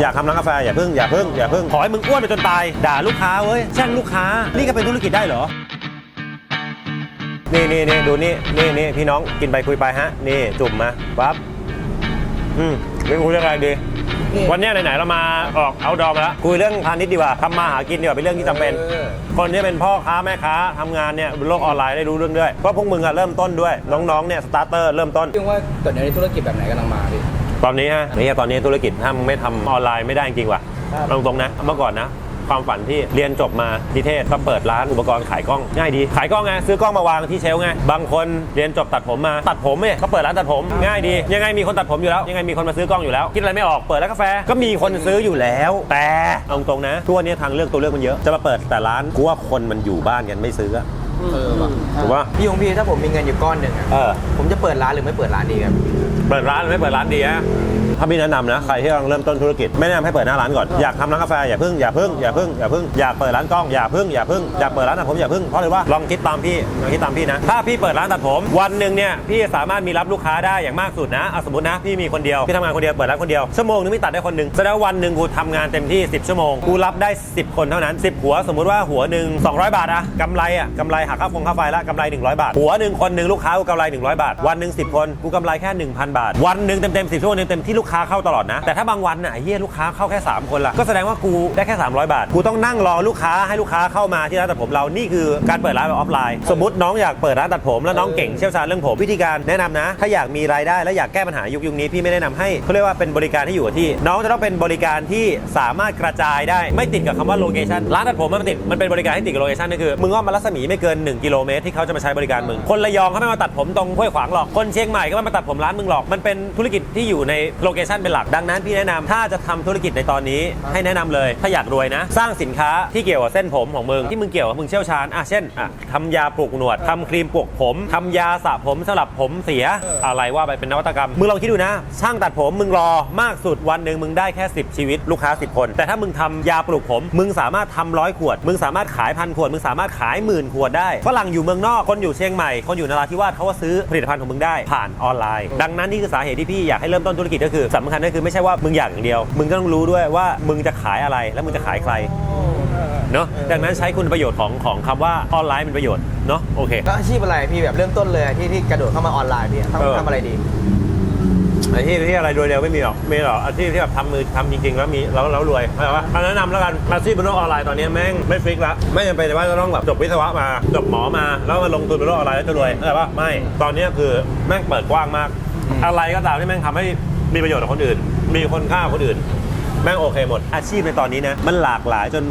อยากทำร้านกาแฟอย่าพึ่งอย่าพึ่งอย่าพึ่งขอให้มึงอ้วนไปจนตายด่าลูกค้าเว้ยแช่งลูกค้า นี่ก็เป็นธุรกิจได้เหรอนี่นี่นี่ดูนี่นี่นี่พี่น้องกินไปคุยไปฮะนี่จุ่มมาปั๊บอืมไม่คุยเรื่องอะไรดี วันเนี้ยไหนๆเรามาออกเอาดอมาแล้วคุยเรื่องพาณิชย์ดีกว่าทำมาหากินดีกว่าเป็นเรื่องที่จำเป็นออคนที่เป็นพ่อค้าแม่ค้าทำงานเนี่ยบนโลกออนไลน์ได้รู้เรื่องด้วยเพราะพวกมึงอะเริ่มต้นด้วย น้องๆเนี่ยสตาร์เตอร์เริ่มต้นพี่ว่าตอนนี้ธุรกิจแบบไหนกำลังมาพี่ ตอนนี้ฮะนี่ตอนนี้ธุรกิจถ้ามึงไม่ทำออนไลน์ไม่ได้จริงๆว่ะครับเอาตรงๆนะเมื่อก่อนนะ ความฝันที่เรียนจบมาที่เทศก็เปิดร้านอุปกรณ์ขายกล้องง่ายดี ขายกล้องไงซื้อกล้องมาวางที่เชลฟ์ไงบางคนเรียนจบตัดผมมาตัดผมเนี่ยเขาเปิดร้านตัดผมง่ายดี ยังไงมีคนตัดผมอยู่แล้ว ยังไงมีคนมาซื้อกล้องอยู่แล้ว คิดอะไรไม่ออกเปิดร้านกาแฟก็มีคนซื้ออยู่แล้ว แต่เอาตรงๆนะทั่วนี้ทางเลือกตัวเลือกมันเยอะจะมาเปิดแต่ร้านกูว่าคนมันอยู่บ้านกันไม่ซื้ออะเออว่ะถูกปะพี่ยงพี่ถ้าผมมีเงินอยู่ก้อนหนึ่งอะเออผมจะเปิดร้านหรือไม่เปิดร้านดีครับ เปิดร้านหรือไม่เปิดร้านดีฮะ ถ้าพี่แนะนำนะใครที่กำลังเริ่มต้นธุรกิจ ไม่แนะนำให้เปิดหน้าร้านก่อนอยากทำร้านกาแฟอย่าพึ่งอย่าพึ่งอย่าพึ่งอย่าพึ่งอยากเปิดร้านกล้องอย่าพึ่งอย่าพึ่งอยากเปิดร้านตัดผมอย่าพึ่งเพราะเลยว่าลองคิดตามพี่ลองคิดตามพี่นะถ้าพี่เปิดร้านตัดผม วันหนึ่งเนี่ยพี่สามารถมีรับลูกค้าได้อย่างมากสุดนะเอาสมมตินะพี่มีคนเดียวพี่ทำงานคนเดียวเปิดร้านคนเดียวชั่วโมงนึงพี่ตัดได้คนหนึ่งแสดงวันหนึ่งกูทำงานเต็มที่ 10 ชั่วโมงกูรับได้ 10 คนเท่านั้น 10 หัวสมมติว่าหัวหนึ่ง200 บาทอะกำไรอะกำไรหักค่าฟงค่าไฟละกำไร 100 บาท หัวหนึ่งคนหนึ่งลูกค้ากูกำไร 100 บาท วันหนึ่ง10 คนกูกำไรแค่ 1,000 บาท วันหนึ่งเต็มๆ10ชั่วโมงเต็มๆที่ลูกค้าเข้าตลอดนะ แต่ถ้าบางวันน่ะไอ้เฮียลูกค้าเข้าแค่ 3 คนละก็แสดงว่ากูได้แค่ 300 บาท กูต้องนั่งรอลูกค้าให้ลูกค้าเข้ามาที่ร้านตัดผมเรา นี่คือการเปิดร้านแบบออฟไลน์ สมมติน้องอยากเปิดร้านตัดผมแล้วน้องเก่งเชี่ยวชาญเรื่องผมวิธีการแนะนำนะ ถ้าอยากมีรายได้และอยากแก้ปัญหายุคยุคนี้พี่ไม่แนะนำให้เขาเรียกว่าเป็นบริการที่อยู่กับที่ น้องจะต้องเป็นบริการที่สามารถกระจายได้ไม่ติดกับคำว่าโลเคชันร้านตัดผมมันติดมันเป็นบริการที่ติดกับโลเคชันนั่นคือมึงว่ามันรัศมีไม่เกิน 1 กิโลเมตรที่เขาจะมาใช้บริการมึงคนระยองเขาไม่มาตัดผมตรงห้วยขวางหรอกคนเชียงใหม่ก็ไม่มาตัดผมร้านมึงหรอกมันเป็นธุรกิจที่อยู่ในโลเคชันเป็นหลัก ดังนั้นพี่แนะนำถ้าจะทำธุรกิจในตอนนี้ให้แนะนำเลย ถ้าอยากรวยนะ สร้างสินค้าที่เกี่ยวกับเส้นผมของมึงที่มึงเกี่ยวกับมึงเชี่ยวชาญอะเช่นอะทำยาปลูกหนวดทำครีมปลูกผมทำยาสระผมสำหรับผมเสียอะไรว่าไปเป็นนวัตกรรมมึงลองคิดดูนะ ช่างตัดผมมึงรอมากสุดวันหนึ่งมึงได้แค่ 10 ชีวิตลูกค้า 10 คน แต่ถ้ามึงทำยาปลูกผม มึงสามารถทำร้อยขวด มึงสามารถขายพันขวด มึงสามารถขายหมื่นขวดได้ฝรั่งอยู่เมืองนอกคนอยู่เชียงใหม่คนอยู่นราธิวาสเขาก็ซื้อผลิตภัณฑ์ของมึงได้ผ่านออนไลน์ ดังนั้นนี่คือสาเหตุที่พี่อยากให้เริ่มต้นธุรกิจก็คือสำคัญก็คือไม่ใช่ว่ามึงอยากอย่างเดียว มึงก็ต้องรู้ด้วยว่ามึงจะขายอะไรและมึงจะขายใครเนาะดังนั้นใช้คุณประโยชน์ของของคำว่าออนไลน์เป็นประโยชน์เนาะโอเคแล้วอาชีพอะไรพี่แบบเริ่มต้นเลยที่ที่กระโดดเข้ามาออนไลน์พี่เออทำทำอะไรดีอาชีพที่อะไรรวยเร็วไม่มีหรอกไม่หรอกอาชีพที่แบบทำมือทำจริงๆ แล้วมีแล้วแล้วรวยเข้าใจปะเอาแนะนำแล้วกันอาชีพบนโลกออนไลน์ตอนนี้แม่งไม่ฟิกละไม่จำเป็นว่าจะต้องแบบจบวิศวะมาจบหมอมา แล้วมาลงทุนบนโลกออนไลน์แล้วจะรวยเข้าใจปะไม่ตอนนี้คือแม่งเปิดกว้างมากอืมอะไรก็ตามที่แม่งทำให้ มีประโยชน์กับคนอื่น มีคนค่าคนอื่น แม่งโอเคหมด อาชีพในตอนนี้นะ มันหลากหลายจน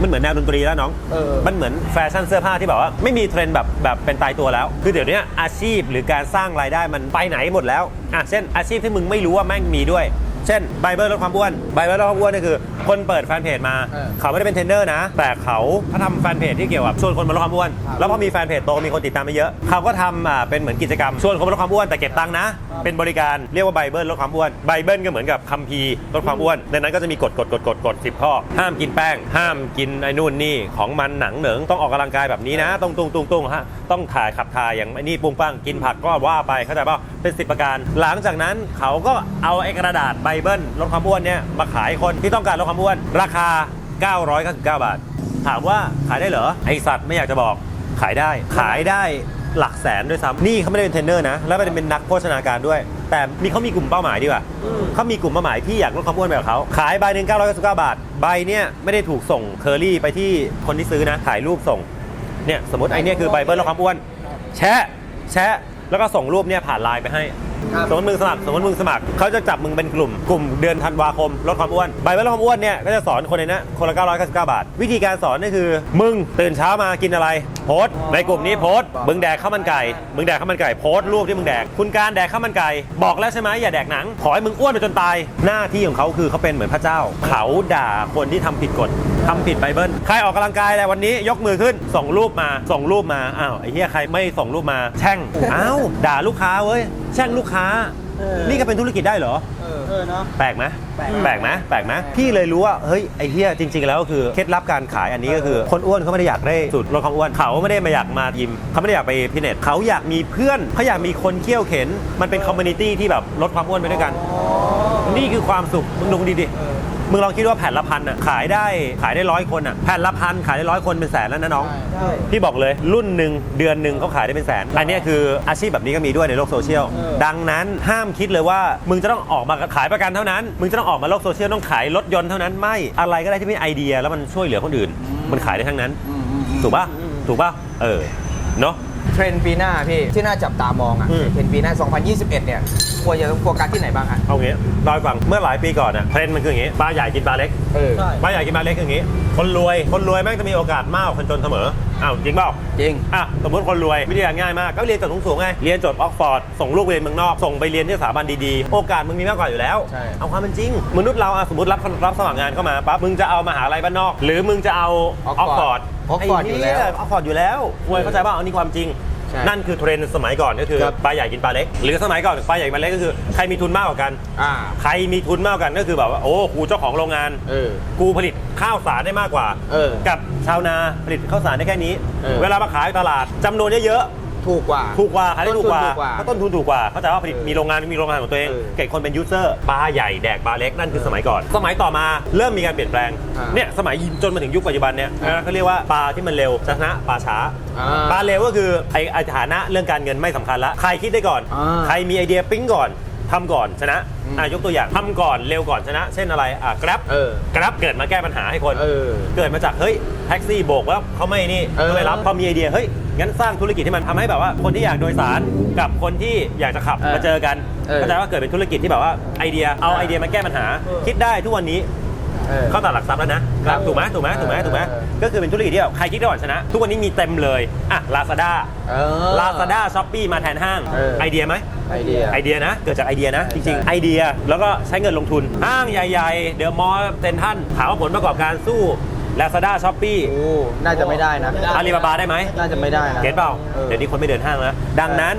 มันเหมือนแนวดนตรีแล้วน้อง เออ มันเหมือนแฟชั่นเสื้อผ้าที่แบบว่า ไม่มีเทรนด์แบบแบบเป็นตายตัวแล้ว คือเดี๋ยวนี้อาชีพหรือการสร้างรายได้มันไปไหนหมดแล้ว อะเช่นอาชีพที่มึงไม่รู้ว่าแม่งมีด้วย เช่นไบเบิลลดความอ้วนไบเบิลลดความอ้วนนี่คือ คนเปิดแฟนเพจมา เออเขาไม่ได้เป็นเทรนเนอร์นะ แต่เขาเขาทำแฟนเพจที่เกี่ยวกับชวนคนมาลดความอ้วน ครับแล้วพอมีแฟนเพจโตมีคนติดตามไปเยอะ เขาก็ทำอ่าเป็นเหมือนกิจกรรมชวนคนมาลดความอ้วนแต่เก็บตังค์นะเป็นบริการเรียกว่าไบเบิลลดความอ้วนไบเบิลก็เหมือนกับคัมภีร์ลดความอ้วนในนั้นก็จะมีกฎกฎกฎกฎกฎสิบข้อ ห้ามกินแป้ง ห้ามกินไอ้นู่นนี่ของมันหนังเหนิงต้องออกกำลังกายแบบนี้นะต้องตุ้งตุ้งตุ้งฮะต้องถ่ายขับถ่ายอย่างไอ้นี่ปุ้งปังกินผักก็ว่าไปเข้าใจป่ะเป็นสิบประการ หลังจากนั้นเขาก็เอาไอ้กระดาษไบเบิลลดความอ้วนเนี่ยมาขายคนที่ต้องการลดความอ้วน ราคา 999 บาท ถามว่าขายได้เหรอไอสัตว์ไม่อยากจะบอกขายได้ขายได้หลักแสนด้วยซ้ำนี่เขาไม่ได้เป็นเทรนเนอร์นะ แล้วไม่ได้เป็นนักโภชนาการด้วย แต่มีเขามีกลุ่มเป้าหมายดีกว่าเขามีกลุ่มเป้าหมายที่อยากลดความอ้วนแบบเขา ขายใบหนึ่ง999บาท ใบเนี่ยไม่ได้ถูกส่งเคอรี่ไปที่คนที่ซื้อนะ ถ่ายรูปส่ง เนี่ยสมมติไอเนี่ยคือใบเบิลลดความอ้วน แชะ แชะ แล้วก็ส่งรูปเนี่ยผ่านไลน์ไปให้ ครับสมมติมึงสมัครสมมติมึงสมัครเขาจะจับมึงเป็นกลุ่มกลุ่มเดือนธันวาคมลดความอ้วนใบเบิลลดความอ้วนเนี่ยก็จะสอนคนในนั้นคนละ999 บาท วิธีการสอนนี่คือ มึงตื่นเช้ามากินอะไร โพสต์ในกลุ่มนี้โพสต์มึงแดกข้าวมันไก่มึงแดกข้าวมันไก่โพสต์รูปที่มึงแดก คุณการแดกข้าวมันไก่บอกแล้วใช่ไหมอย่าแดกหนังขอให้มึงอ้วนไปจนตาย หน้าที่ของเขาคือเขาเป็นเหมือนพระเจ้า เขาด่าคนที่ทำผิดกฎทำผิดไบเบิลใครออกกำลังกายอะไรวันนี้ยกมือขึ้นส่งรูปมาส่งรูปมาอ้าวไอ้เหี้ยใครไม่ส่งรูปมา แช่งอ้าวด่าลูกค้าเว้ยแช่งลูกค้าเออนี่ก็เป็นธุรกิจได้เหรอ เออเออเนาะ แปลกไหมแปลกแปลกไหมแปลกไหมพี่เลยรู้ว่า เฮ้ย ไอ้เหี้ยจริง ๆ แล้วก็คือ เคล็ดลับการขายอันนี้ก็คือ คนอ้วนเขาไม่ได้อยากได้สูตรลดความอ้วน เขาไม่ได้มาอยากมายิม เขาไม่ได้อยากไปพิเนตเขาอยากมีเพื่อน เขาอยากมีคนเคี่ยวเข็น มันเป็นคอมมูนิตี้ที่แบบลดความอ้วนไปด้วยกัน นี่คือความสุข มึงดูดีดิ มึงลองคิดว่าแผ่นละพันอะขายได้ขายได้ร้อยคนอะแผ่นละพันขายได้ร้อยคนเป็นแสนแล้วนะน้องใช่พี่บอกเลยรุ่นหนึ่งเดือนหนึ่งเขาขายได้เป็นแสน อันเนี้ยคืออาชีพแบบนี้ก็มีด้วยในโลกโซเชียล ดังนั้นห้ามคิดเลยว่ามึงจะต้องออกมาขายประกันเท่านั้น มึงจะต้องออกมาโลกโซเชียลต้องขายรถยนต์เท่านั้นไม่อะไรก็ได้ที่เป็นไอเดียแล้วมันช่วยเหลือคนอื่น มันขายได้ทั้งนั้น ถูกป่ะถูกป่ะเออเนาะ เทรนด์ปีหน้าพี่ที่น่าจับตามองอะอืม เทรนด์ปีหน้า 2021 เนี่ยควรจะโฟกัสที่ไหนบ้างฮะเอางี้เล่าให้ฟังเมื่อหลายปีก่อนอะเทรนด์มันคืออย่างงี้ปลาใหญ่กินปลาเล็ก เออปลาใหญ่กินปลาเล็กคืออย่างงี้ คนรวย คนรวยแม่งจะมีโอกาสมากกว่าคนจนเสมอ อ้าวจริงเปล่าจริง อะสมมติคนรวยวิธีการง่ายมากก็เรียนจบสูงๆไงเรียนจบออกฟอร์ดส่งลูกไปเรียนเมืองนอกส่งไปเรียนที่สถาบันดีๆ โอกาสมึงมีมากกว่าอยู่แล้ว ใช่ เอาความเป็นจริง มนุษย์เราอะสมมติรับรับสมัครงานเข้ามาปั๊บมึงจะเอามหาลัยบ้านนอก หรือมึงจะเอาออกฟอร์ด Oxford อยู่แล้ว ออกฟอร์ดอยู่แล้วควยเข้าใจป่ะอันนี้ความจริง ใช่นั่นคือเทรนด์สมัยก่อนก็คือครับ ปลาใหญ่กินปลาเล็ก หรือสมัยก่อนปลาใหญ่กินปลาเล็กก็คือใครมีทุนมากกว่ากัน อ่า ใครมีทุนมากกว่ากันก็คือแบบว่าโอ้กูเจ้าของโรงงาน เออ กูผลิตข้าวสารได้มากกว่า เออกับชาวนาผลิตข้าวสารได้แค่นี้ เออ เวลามาขายตลาดจำนวนเยอะ ถูกกว่าๆถูกกว่าขายได้ถูกกว่าต้นทุนถูกกว่าเพราะต้นทุนถูกกว่าเข้าใจว่าผลิตเออมีโรงงานมีโรงงานของตัวเอง เออเก่งคนเป็นยูเซอร์ปลาใหญ่แดกปลาเล็กนั่นคือสมัยก่อน สมัยต่อมาเริ่มมีการเปลี่ยนแปลงอ่าเนี่ยสมัยจนมาถึงยุคปัจจุบันเนี่ยอ่าเขาเรียกว่าปลาที่มันเร็วชนะปลาช้าอ่าปลาเร็วก็คือไอ้ไอ้ฐานะเรื่องการเงินไม่สำคัญละใครคิดได้ก่อน อ่า ใครมีไอเดียปิ๊งก่อนทำก่อนชนะอืมอะยกตัวอย่างทำก่อนเร็วก่อนชนะ เช่นอะไรอะ Grab เออ Grab เกิดมาแก้ปัญหาให้คน เออ เกิดมาจากเฮ้ยแท็กซี่โบกแล้วเขาไม่นี่เออเขาไม่รับพอมีไอเดียเฮ้ย งั้นสร้างธุรกิจที่มันทำให้แบบว่าคนที่อยากโดยสารกับคนที่อยากจะขับเออมาเจอกันเออ เข้าใจว่าเกิดเป็นธุรกิจที่แบบว่าไอเดียเอาเออไอเดียมาแก้ปัญหา คิดได้ทุกวันนี้ เออ เข้าตลาดหลักทรัพย์แล้วนะครับถูกไหมถูกไหมถูกไหมเออถูกไหมเออ ก็คือเป็นธุรกิจที่แบบใครคิดได้ก่อนชนะ ทุกวันนี้มีเต็มเลยอะลาซาด้าเออ ลาซาด้าช้อปปี้มาแทนห้าง เออ ไอเดียไหม ไอเดีย ไอเดียนะ เกิดจากไอเดียนะใช่จริงใช่ๆไอเดียแล้วก็ใช้เงินลงทุน ห้างใหญ่ ๆ เดอะมอลล์เซ็นทรัลถามว่าผลประกอบการสู้ ลาซาด้าช้อปปี้โอ้ น่าจะไม่ได้นะ อาลีบาบาได้ไหมน่าจะไม่ได้นะ เก็ตเปล่าออ เดี๋ยวนี้คนไม่เดินห้างแล้วดังนั้น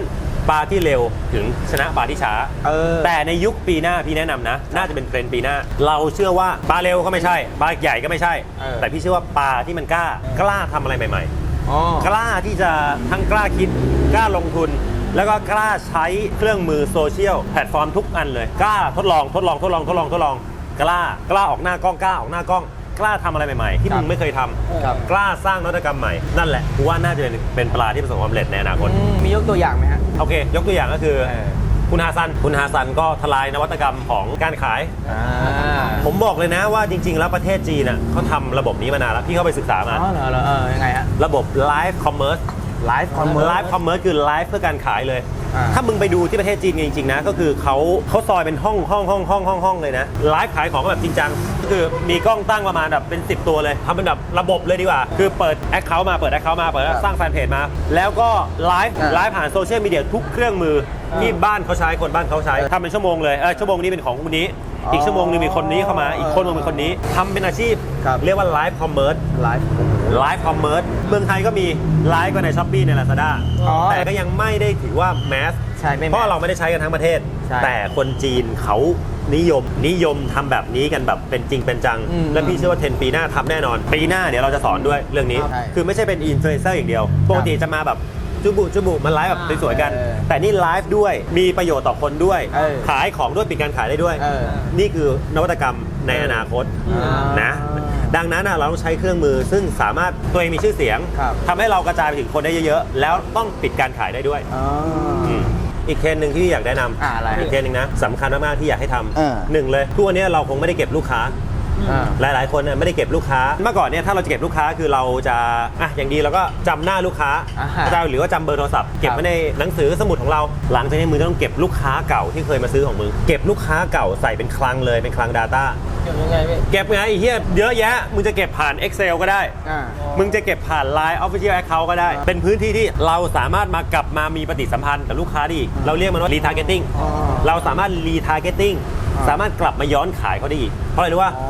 ปลาที่เร็วถึงชนะปลาที่ช้า เออ แต่ในยุคปีหน้าพี่แนะนำนะ น่าจะเป็นเทรนด์ปีหน้า เราเชื่อว่าปลาเร็วก็ไม่ใช่ปลาใหญ่ก็ไม่ใช่ เออ แต่พี่เชื่อว่าปลาที่มันกล้ากล้าทำอะไรใหม่อ๋อๆกล้าที่จะทั้งกล้าคิดกล้าลงทุน แล้วก็กล้าใช้เครื่องมือโซเชียลแพลตฟอร์มทุกอันเลย กล้าทดลองทดลองทดลองทดลองทดลอง กล้ากล้าออกหน้ากล้องกล้าออกหน้ากล้อง กล้าทำอะไรใหม่ ๆ ที่ครับมึงไม่เคยทำครับ กล้าสร้างนวัตกรรมใหม่ นั่นแหละกูว่าน่าจะเป็นเป็นปลาที่ประสบความสำเร็จในอนาคต อืมมียกตัวอย่างไหมฮะ โอเค ยกตัวอย่างก็คือ เออ คุณฮาซัน คุณฮาซันก็ทลายนวัตกรรมของการขาย อ่า ผมบอกเลยนะว่าจริง ๆ แล้วประเทศจีนน่ะเขาทำระบบนี้มานานแล้ว พี่เข้าไปศึกษามา อ๋อเหรอเหรอเออยังไงฮะระบบ Live Commerce ไลฟ์คอมเมอร์ Live Commerce คือ Live เพื่อการขายเลย อ่า ถ้ามึงไปดูที่ประเทศจีนจริงๆนะ ก็คือเขาเขาซอยเป็นห้องห้องห้องห้องห้องห้องเลยนะไลฟ์ขายของแบบจริงจังก็ คือมีกล้องตั้งประมาณแบบเป็น 10 ตัวเลยทำเป็นแบบระบบเลยดีกว่า คือเปิดแอคเคาท์มาเปิดแอคเคาท์มาเปิดครับสร้างแฟนเพจมา แล้วก็ไลฟ์อ่าไลฟ์ผ่านโซเชียลมีเดียทุกเครื่องมือที่บ้านเขาใช้คนบ้านเขาใช้ทำเป็นชั่วโมงเลยเออชั่วโมงนี้เป็นของคนนี้ อีกชั่วโมงนึงมีคนนี้เข้ามา อีกคนนึงเป็นคนนี้ทำเป็นอาชีพครับเรียกว่าไลฟ์คอมเมอร์สไลฟ์ไลฟ์คอมเมอร์สเมืองไทยก็มีไลฟ์ก็ในช้อปปี้ในลาซาด้าอ๋อแต่ก็ยังไม่ได้ถือว่าแมส ใช่ไม่เพราะเราไม่ได้ใช้กันทั้งประเทศ ใช่แต่คนจีนเขานิยมนิยมทำแบบนี้กันแบบเป็นจริงเป็นจัง อืมและพี่เชื่อว่าเทนปีหน้าทำแน่นอน ปีหน้าเดี๋ยวเราจะสอนด้วยเรื่องนี้ ใช่คือไม่ใช่เป็นอินฟลูเอนเซอร์อย่างเดียว ปกติจะมาแบบจุบุจุบุมันไลฟ์แบบสวยๆกัน เออแต่นี่ไลฟ์ด้วยมีประโยชน์ต่อคนด้วย เออ ขายของด้วยปิดการขายได้ด้วย เออ นี่คือนวัตกรรมในอนาคตอ่านะดังนั้นน่ะเราต้องใช้เครื่องมือซึ่งสามารถตัวเองมีชื่อเสียงครับ ทำให้เรากระจายไปถึงคนได้เยอะๆ แล้วต้องปิดการขายได้ด้วยอ๋อออืม อีกเทรนด์หนึ่งที่อยากแนะนอ่าอะไรำอีกเทรนด์หนึ่งนะสำคัญมากๆที่อยากให้ทอ่าำหนึ่งเลยทุกวันนี้เราคงไม่ได้เก็บลูกค้า อ่า หลายๆ คนเนี่ยไม่ได้เก็บลูกค้า เมื่อก่อนเนี่ยถ้าเราจะเก็บลูกค้าคือเราจะอะอย่างดีเราก็จำหน้าลูกค้าอ่าฮะจะหรือว่าจำเบอร์โทรศัพท์เก็บไว้ในหนังสือสมุดของเรา หลังจากนี้มึงต้องเก็บลูกค้าเก่าที่เคยมาซื้อของมึงเก็บลูกค้าเก่าใส่เป็นคลังเลยเป็นคลัง Data เก็บยังไงพี่เก็บไงไอ้เหี้ยเยอะแยะมึงจะเก็บผ่าน Excel ก็ได้ อ่า มึงจะเก็บผ่าน Line Official Account ก็ได้ เป็นพื้นที่ที่เราสามารถมากลับมามีปฏิสัมพันธ์กับลูกค้าได้อีก เราเรียกมันว่า retargeting อ๋อเราสามารถ retargeting อ่าสามารถกลับมาย้อนขายเขาได้อีกเพราะอะไรรู้ว่าอ๋อ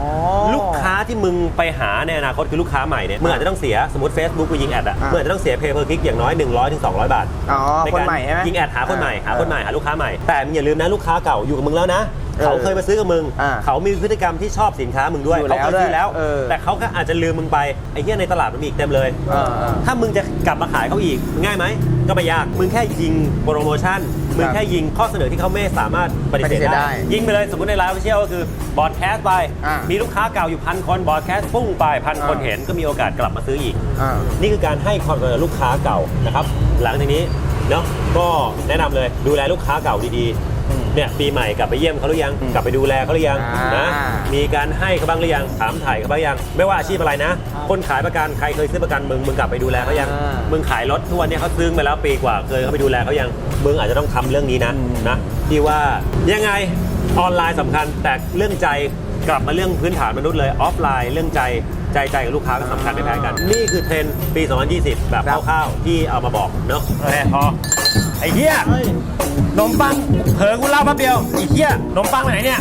ลูกค้าที่มึงไปหาในอนาคตคือลูกค้าใหม่เนี่ยมึงอาจจะต้องเสียสมมติ Facebook กูยิงแอดอะอ่ามึงอาจจะต้องเสีย pay per click อย่างน้อย100ถึง200 บาท อ๋อ คนใหม่ใช่ไหม ยิงแอดหาคนใหม่หาอ่าคนใหม่หาลูกค้าใหม่แต่มึงอย่าลืมนะลูกค้าเก่าอยู่กับมึงแล้วนะ เออเขาเคยมาซื้อกับมึง อ่าเขามีพฤติกรรมที่ชอบสินค้ามึงด้วยอยู่เขาเคยแล้วซื้อแล้วเออแต่เขาก็อาจจะลืมมึงไปไอ้เหี้ยในตลาดมันมีอีกเต็มเลยอ่าอ่าถ้ามึงจะกลับมาขายเขาอีกง่ายไหมก็ไม่ยากมึงแค่ยิงโปรโมชั่นมึงครับแค่ยิงข้อเสนอที่เขาไม่สามารถปฏิเสธปฏิเสธได้ ได้ ยิงไปเลยสมมติในไลฟ์เชียลก็คือบอดแคสต์ไปอ่ามีมีลูกค้าเก่าอยู่พันคนบอดแคสต์ปุ้งไปพันคนอ่า เห็นก็มีโอกาสกลับมาซื้ออีก อ่า นี่คือการให้ความสำคัญกับลูกค้าเก่านะครับ หลังจากนี้เนาะก็แนะนำเลยดูแลลูกค้าเก่าดีอืมๆเนี่ยปีใหม่กลับไปเยี่ยมเขาหรือยังอืมกลับไปดูแลเขาหรือยังอ่านนะมีการให้เขาบ้างหรือยังถามถ่ายเขาบ้างยัง ไม่ว่าอาชีพอะไรนะ คนขายประกันใครเคยซื้อประกันมึงมึงกลับไปดูแลเขายังอ่ามึมึงขายรถทุกวันเนี้เขาซื้อมาแล้วปีกว่าเคยเขาไปดูแลเขายังมึงอาจจะต้องทำเรื่องนี้นะอืม นะที่ว่ายังไงออนไลน์สำคัญแต่เรื่องใจ กลับมาเรื่องพื้นฐานมนุษย์เลยออฟไลน์เรื่องใจใจใจกับลูกค้าก็สำคัญไม่แพ้กัน นี่คือเทรนด์ปี 2020 แบบครับคร่าวๆที่เอามาบอกเนาะโอเคพอไอ้เหี้ยนมปังเผลอกูเล่าแป๊บเดียวไอ้เหี้ยนมปังไปไหนเนี่ย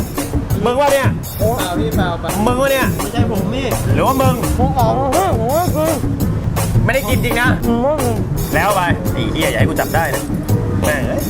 มึงวะเนี่ยเปล่าพี่เปล่าเปล่ามึงวะเนี่ยไม่ใช่ผมนี่หรือว่ามึงผมออกเฮ้ยโอ้ยคือไม่ได้กินจริงนะ แล้วไปไอ้เหี้ยอย่าให้กูจับได้นะแม่งเอ้ย